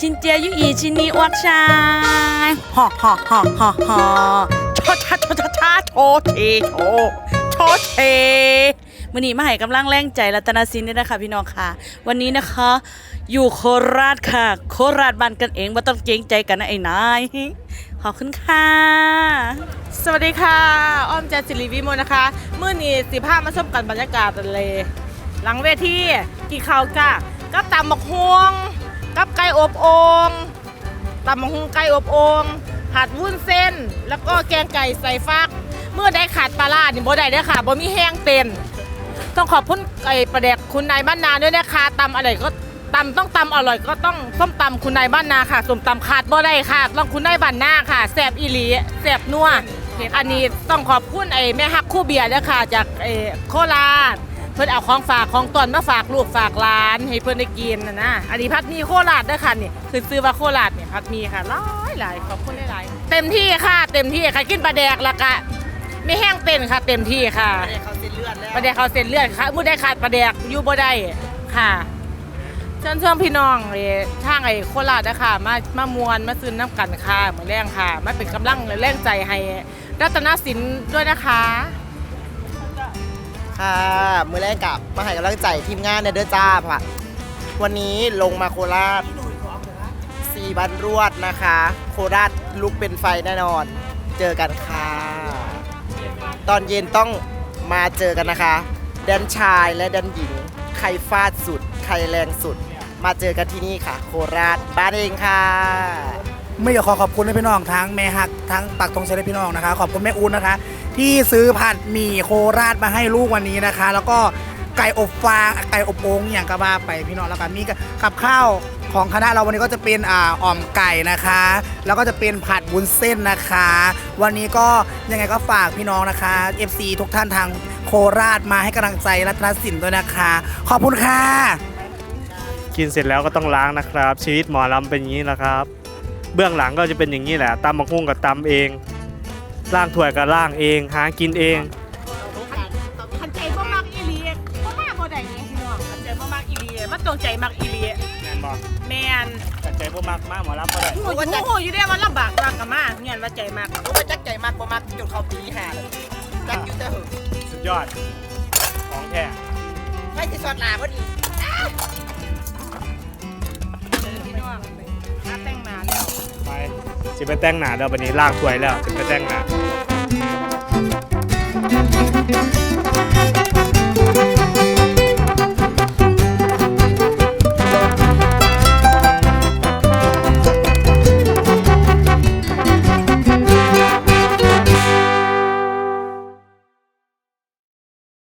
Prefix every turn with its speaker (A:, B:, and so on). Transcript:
A: จินเจียยุอีชินีอวกชายฮ่าฮ่าฮ่าฮ่าฮ่าชอชาชอชาชาโชเชโชโชเชมื่อนี้มาให้กำลังแรงใจรัตนสินด้วยนะคะพี่น้องค่ะ วันนี้นะคะ อยู่โคราชค่ะ โคราชบ้านกันเองไม่ต้องเกรงใจกันนะไอ้นายขอบคุณค่ะ
B: สวัสดีค่ะ อ้อมแจนสิริวิมลนะคะมื่อนี้สิพามาชมกันบรรยากาศทะเลหลังเวทีกี่ข้าวจ้ากับตำบักฮวง กับไก่อบโองตำบักฮวงไก่อบโองผัดวุ้นเส้น แล้วก็แกงไก่ใส่ฟัก เมื่อได้ขาดปลาร้านี่บ่ได้เด้อค่ะบ่มีแห้งเต็นต้องขอบคุณไอ้ประเดกคุณนายบ้านนาด้วยนะคะตำอะไรก็ตำต้องตำอร่อยก็ต้องส้มตำคุณนายบ้านนาค่ะส้มตำขาดบ่ได้ค่ะ ต้องคุณนายบ้านนาค่ะแซ่บอีหลีแซ่บนัวอันนี้ต้องขอบคุณไอ้แม่ฮักคู่เบียร์ด้วยค่ะจากไอ้โคราชเพิ่นเอาของฝากของตอนมาฝากลูกฝากหลาน ให้เพิ่นได้กินนะนะ อันนี้พัดหมีโคราชด้วยค่ะนี่คือซื้อว่าโคราชเนี่ยพัดหมีค่ะหลายหลายขอบคุณหลายๆเต็มที่ค่ะ เต็มที่ค่ะกินปลาแดกและกะไม่แห้งเต้นค่ะเต็มที่ค่ะ
C: เขาเส้นเลือดแล้ว
B: ประเดี๋ยวเขาเซ็นเลือดค่ะมือได้ขาดประเดี๋ยวอยู่บ่ได้ค่ะเชิญเชิญพี่น้องเออทางไอ้โคราชนะคะมามามวนมาซื้อน้ำกันค่ะเหมือนแรงค่ะมาเป็นกำลังและแรงใจให้รัตนสินด้วยนะคะ
C: ค่ะ มือแรกกับมาให้กำลังใจทีมงานในเด้อจ้าค่ะวันนี้ลงมาโคราชสี่วันรวดนะคะ โคราชลุกเป็นไฟแน่นอน เจอกันค่ะ ตอนเย็นต้องมาเจอกันนะคะ แดนชายและแดนหญิง ใครฟาดสุด ใครแรงสุด มาเจอกันที่นี่ค่ะ โคราชบ้านเองค่ะ
D: ไม่อยากขอขอบคุณให้พี่น้องทั้งแม่ฮักทั้งปักตรงเซเลพี่น้องนะคะ ขอบคุณแม่อูนนะคะ ที่ซื้อผัดหมี่โคราชมาให้ลูกวันนี้นะคะ แล้วก็ไก่อบฟางไก่อบโอ่งอย่างกระบาไปพี่น้องแล้วก็มีกับข้าวของคณะเราวันนี้ก็จะเป็นอ่าอ่อมไก่นะคะ แล้วก็จะเป็นผัดวุ้นเส้นนะคะ วันนี้ก็ยังไงก็ฝากพี่น้องนะคะ FC ทุกท่านทางโคราชมาให้กำลังใจรัตนสินด้วยนะคะ ขอบคุณค่ะ
E: กินเสร็จแล้วก็ต้องล้างนะครับ ชีวิตหมอลำเป็นอย่างนี้นะครับ เบื้องหลังก็จะเป็นอย่างนี้แหละตำบักหุ่งกับตำเองล่างถ้วยกับล่างเอง หากินเอง
B: ขันใจบ่มักอีหลีบ่มาบ่ได้นี่พี่น้องขันใจบ่มักอีหลีมันจงใจมักอีหลี
E: แม่นบอก
B: แม่น
E: แต่ใจพวกมากมากหมอลำก็ได้
B: หูหูหูอยู่ได้ว่าลำบากรักกับมาเงี้ยว่าใจมัก
C: รู้ว่าจักใจมากกว่ามากจนเขาปีหาเลยจักอยู่แต่หึง
E: สุดยอดของแท้
C: ไม่ติดสอดหลาพอดี
E: สิไปแต่งหนาแล้ววันนี้ลากถ้วยแล้วสิไปแต่งหนา